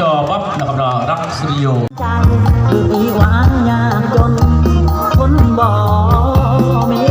จวับนะครับเรารักสริโยใจหวานยากจนคนบอก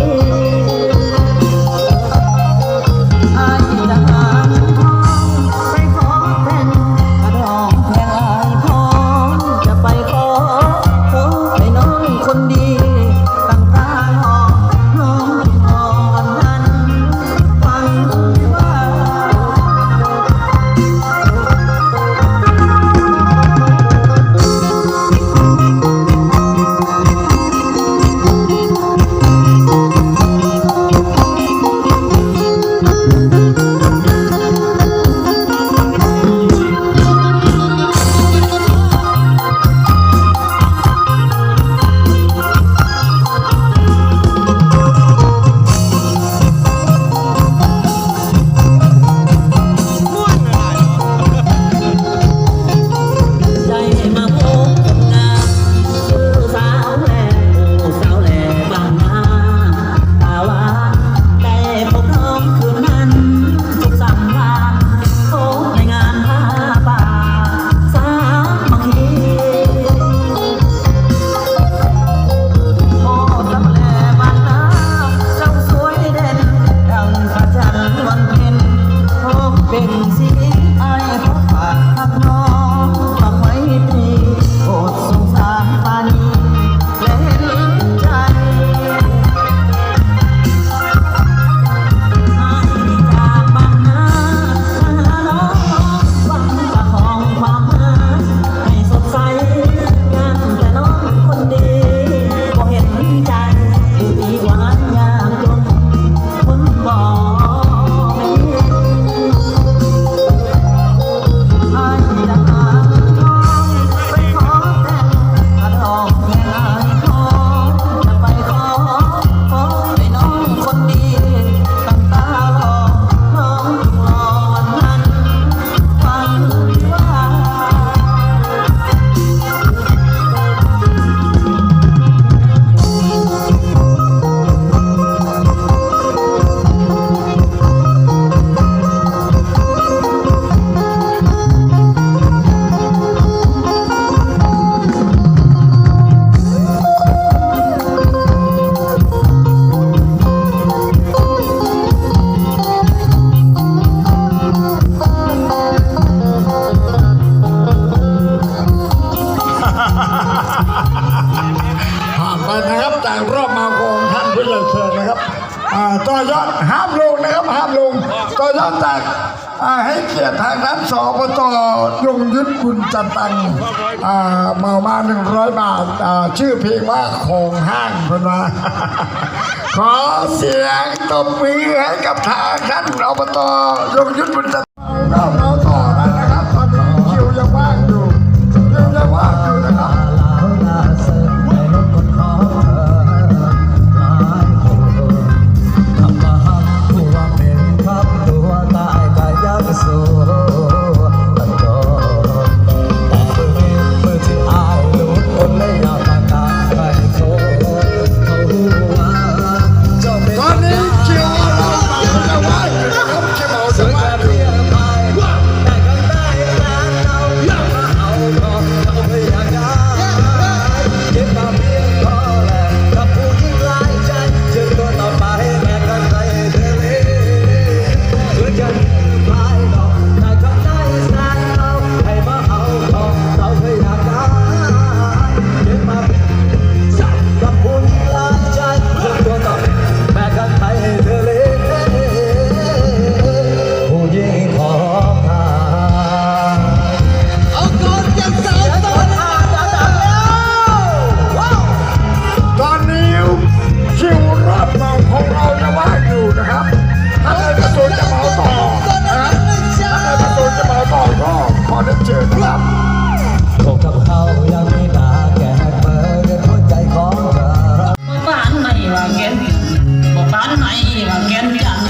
เกียรติทางรัฐสอบตยงยุทธบุญจันตังมามาหนึ่งร้อยบาทชื่อเพลงว่าของห้างพนาขอเสียงตบมือให้กับทางรัฐนอบตยงยุทธบุญจันตัง บอกกับเขายังไม่าแก่เปิดหัวใจของเธอบ้านไหนว่าแกนบอกบ้านไหนว่าแกนจัน